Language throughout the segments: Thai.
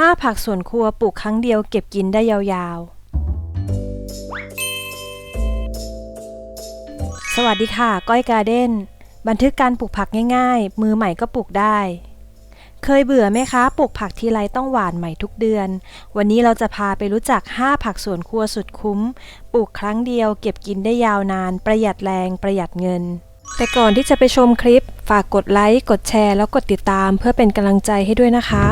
5 ผักสวนครัวปลูกครั้งเดียวเก็บกินได้ยาวๆ สวัสดีค่ะ ก้อยการ์เด้น บันทึกการปลูกผักง่ายๆ มือใหม่ก็ปลูกได้ เคยเบื่อไหมคะ ปลูกผักทีไรต้องหว่านใหม่ทุกเดือน วันนี้เราจะพาไปรู้จัก 5 ผักสวนครัวสุดคุ้ม ปลูกครั้งเดียวเก็บกินได้ยาวนาน ประหยัดแรงประหยัดเงินแต่ก่อนที่จะไปชมคลิป ฝากกดไลค์ กดแชร์ แล้วกดติดตามเพื่อเป็นกำลังใจให้ด้วยนะคะ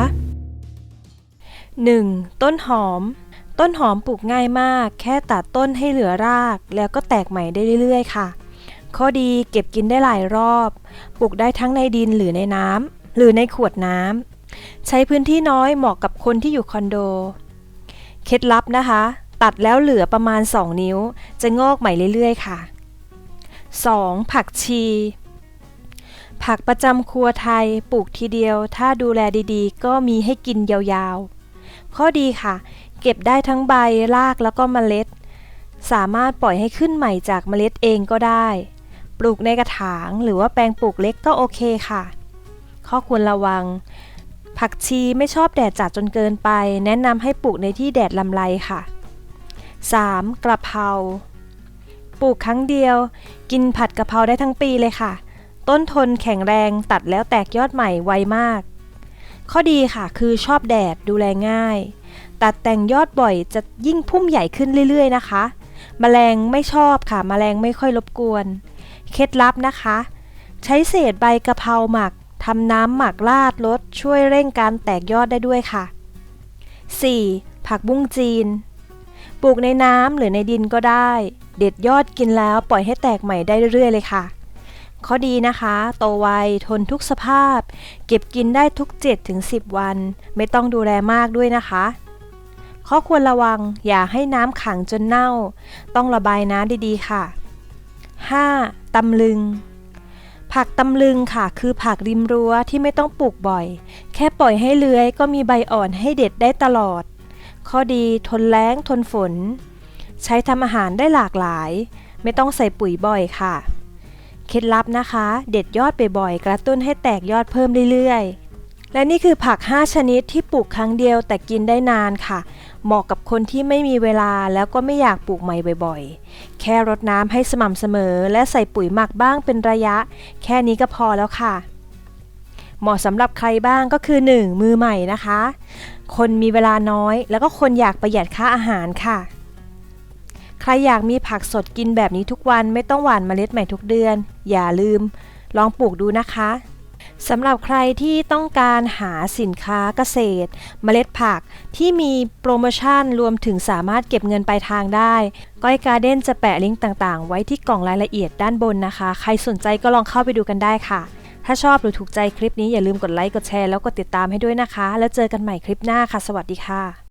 1. ต้นหอม ต้นหอมปลูกง่ายมาก แค่ตัดต้นให้เหลือราก แล้วก็แตกใหม่ได้เรื่อยๆ ค่ะ ข้อดีเก็บกินได้หลายรอบ ปลูกได้ทั้งในดินหรือในน้ำหรือในขวดน้ำใช้พื้นที่น้อยเหมาะกับคนที่อยู่คอนโด เคล็ดลับนะคะ ตัดแล้วเหลือประมาณ 2 นิ้ว จะงอกใหม่เรื่อยๆ ค่ะ 2. ผักชีผักประจำครัวไทยปลูกทีเดียว ถ้าดูแลดีๆ ก็มีให้กินยาวๆ ข้อดีค่ะ เก็บได้ทั้งใบรากแล้วก็เมล็ด สามารถปล่อยให้ขึ้นใหม่จากเมล็ดเองก็ได้ ปลูกในกระถางหรือว่าแปลงปลูกเล็กก็โอเคค่ะ ข้อควรระวัง ผักชีไม่ชอบแดดจัดจนเกินไป แนะนำให้ปลูกในที่แดดลำไรค่ะ 3. กระเพราปลูกครั้งเดียว กินผัดกะเพราได้ทั้งปีเลยค่ะ ต้นทนแข็งแรงตัดแล้วแตกยอดใหม่ไวมาก ข้อดีค่ะคือชอบแดดดูแลง่าย ตัดแต่งยอดบ่อยจะยิ่งพุ่มใหญ่ขึ้นเรื่อยๆนะคะแมลงไม่ชอบค่ะแมลงไม่ค่อยรบกวน เคล็ดลับนะคะ ใช้เศษใบกะเพราหมักทำน้ำหมักราดรสช่วยเร่งการแตกยอดได้ด้วยค่ะ 4. ผักบุ้งจีน ปลูกในน้ำหรือในดินก็ได้ เด็ดยอดกินแล้วปล่อยให้แตกใหม่ได้เรื่อยๆเลยค่ะ ข้อดีนะคะ โตไว ทนทุกสภาพ เก็บกินได้ทุก 7-10 วัน ไม่ต้องดูแลมากด้วยนะคะ ข้อควรระวังอย่าให้น้ำขังจนเน่า ต้องระบายน้ำดีๆค่ะ 5. ตำลึง ผักตำลึงค่ะ คือผักริมรั้วที่ไม่ต้องปลูกบ่อย แค่ปล่อยให้เลื้อยก็มีใบอ่อนให้เด็ดได้ตลอด ข้อดีทนแล้งทนฝน ใช้ทำอาหารได้หลากหลาย ไม่ต้องใส่ปุ๋ยบ่อยค่ะ เคล็ดลับนะคะ เด็ดยอดบ่อยๆ กระตุ้นให้แตกยอดเพิ่มเรื่อยๆ และนี่คือผัก 5 ชนิดที่ปลูกครั้งเดียวแต่กินได้นานค่ะ เหมาะกับคนที่ไม่มีเวลาแล้วก็ไม่อยากปลูกใหม่บ่อยๆ แค่รดน้ำให้สม่ำเสมอ และใส่ปุ๋ยหมักบ้างเป็นระยะ แค่นี้ก็พอแล้วค่ะ เหมาะสำหรับใครบ้างก็คือ 1. มือใหม่นะคะ คนมีเวลาน้อย แล้วก็คนอยากประหยัดค่าอาหารค่ะ ใครอยากมีผักสดกินแบบนี้ทุกวันไม่ต้องหว่านเมล็ดใหม่ทุกเดือน อย่าลืม ลองปลูกดูนะคะสำหรับใครที่ต้องการหาสินค้าเกษตร เมล็ดผักที่มีโปรโมชั่นรวมถึงสามารถเก็บเงินปลายทางได้ ก้อยการ์เด้นจะแปะลิงก์ต่างๆ ไว้ที่กล่องรายละเอียดด้านบนนะคะ ใครสนใจก็ลองเข้าไปดูกันได้ค่ะ ถ้าชอบหรือถูกใจคลิปนี้อย่าลืมกดไลค์กดแชร์แล้วกดติดตามให้ด้วยนะคะ แล้วเจอกันใหม่คลิปหน้าค่ะ สวัสดีค่ะ